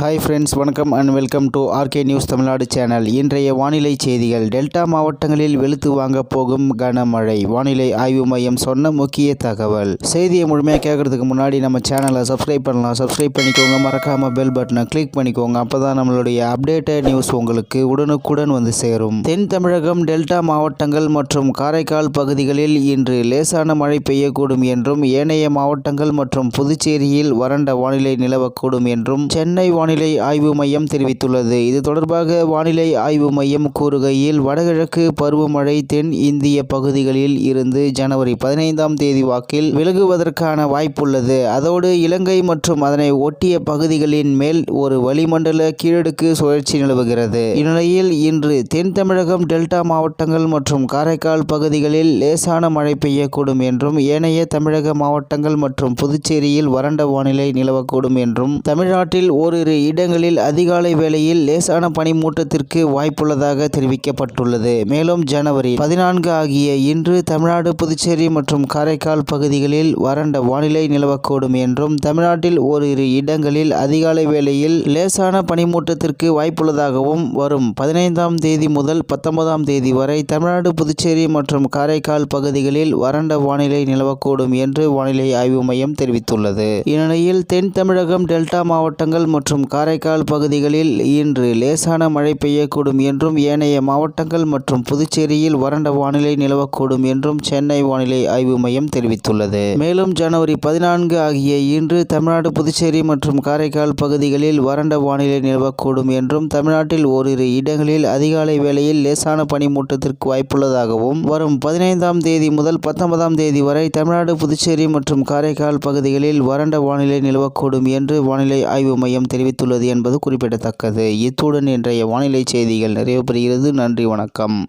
Hi friends வணக்கம் and welcome to RK News Tamil Nadu channel இன்றைய வானிலை செய்திகள். டெல்டா மாவட்டங்களில் வெளுத்து வாங்க போகும் கனமழை. வானிலை ஆய்வு மையம் சொன்ன முக்கிய தகவல். செய்தியை முழுமையாக கேட்கறதுக்கு முன்னாடி நம்ம சேனலை சப்ஸ்கிரைப் பண்ணலாம். சப்ஸ்கிரைப் பண்ணிக்கோங்க. மறக்காம பெல் பட்டனை கிளிக் பண்ணிக்கோங்க. அப்போதான் நம்மளுடைய அப்டேட்டட் நியூஸ் உங்களுக்கு உடனுக்குடன் வந்து சேரும். தென் தமிழகம் டெல்டா மாவட்டங்கள் மற்றும் காரைக்கால் பகுதிகளில் இன்று லேசான மழை பெய்யக்கூடும் என்றும் ஏனைய மாவட்டங்கள் மற்றும் புதுச்சேரியில் வறண்ட வானிலை நிலவக்கூடும் என்றும் சென்னை வானிலை ஆய்வு மையம் தெரிவித்துள்ளது. இது தொடர்பாக வானிலை ஆய்வு மையம் கூறுகையில் வடகிழக்கு பருவமழை தென் இந்திய பகுதிகளில் இருந்து ஜனவரி பதினைந்தாம் தேதி வாக்கில் விலகுவதற்கான வாய்ப்புள்ளது. அதோடு இலங்கை மற்றும் அதனை ஒட்டிய பகுதிகளின் மேல் ஒரு வளிமண்டல கீழடுக்கு சுழற்சி நிலவுகிறது. இந்நிலையில் இன்று தென் தமிழகம் டெல்டா மாவட்டங்கள் மற்றும் காரைக்கால் பகுதிகளில் லேசான மழை பெய்யக்கூடும் என்றும் ஏனைய தமிழக மாவட்டங்கள் மற்றும் புதுச்சேரியில் வறண்ட வானிலை நிலவக்கூடும் என்றும் தமிழ்நாட்டில் ஓரிரு இடங்களில் அதிகாலை வேளையில் லேசான பனிமூட்டத்திற்கு வாய்ப்புள்ளதாக தெரிவிக்கப்பட்டுள்ளது. மேலும் ஜனவரி பதினான்கு ஆகிய இன்று தமிழ்நாடு புதுச்சேரி மற்றும் காரைக்கால் பகுதிகளில் வறண்ட வானிலை நிலவக்கூடும் என்றும் தமிழ்நாட்டில் ஓரிரு இடங்களில் அதிகாலை வேளையில் லேசான பனிமூட்டத்திற்கு வாய்ப்புள்ளதாகவும் வரும் பதினைந்தாம் தேதி முதல் பத்தொன்பதாம் தேதி வரை தமிழ்நாடு புதுச்சேரி மற்றும் காரைக்கால் பகுதிகளில் வறண்ட வானிலை நிலவக்கூடும் என்று வானிலை ஆய்வு மையம் தெரிவித்துள்ளது. இந்நிலையில் தென் தமிழகம் டெல்டா மாவட்டங்கள் மற்றும் காரைக்கால் பகுதிகளில் இன்று லேசான மழை பெய்யக்கூடும் என்றும் ஏனைய மாவட்டங்கள் மற்றும் புதுச்சேரியில் வறண்ட வானிலை நிலவக்கூடும் என்றும் சென்னை வானிலை ஆய்வு மையம் தெரிவித்துள்ளது. மேலும் ஜனவரி பதினான்கு ஆகிய இன்று தமிழ்நாடு புதுச்சேரி மற்றும் காரைக்கால் பகுதிகளில் வறண்ட வானிலை நிலவக்கூடும் என்றும் தமிழ்நாட்டில் ஓரிரு இடங்களில் அதிகாலை வேளையில் லேசான பனிமூட்டத்திற்கு வாய்ப்புள்ளதாகவும் வரும் பதினைந்தாம் தேதி முதல் பத்தொன்பதாம் தேதி வரை தமிழ்நாடு புதுச்சேரி மற்றும் காரைக்கால் பகுதிகளில் வறண்ட வானிலை நிலவக்கூடும் என்று வானிலை ஆய்வு மையம் தெரிவித்துள்ளது. என்பது குறிப்பிடத்தக்கது. இத்துடன் இன்றைய வானிலை செய்திகள் நிறைவு பெறுகிறது நன்றி வணக்கம்.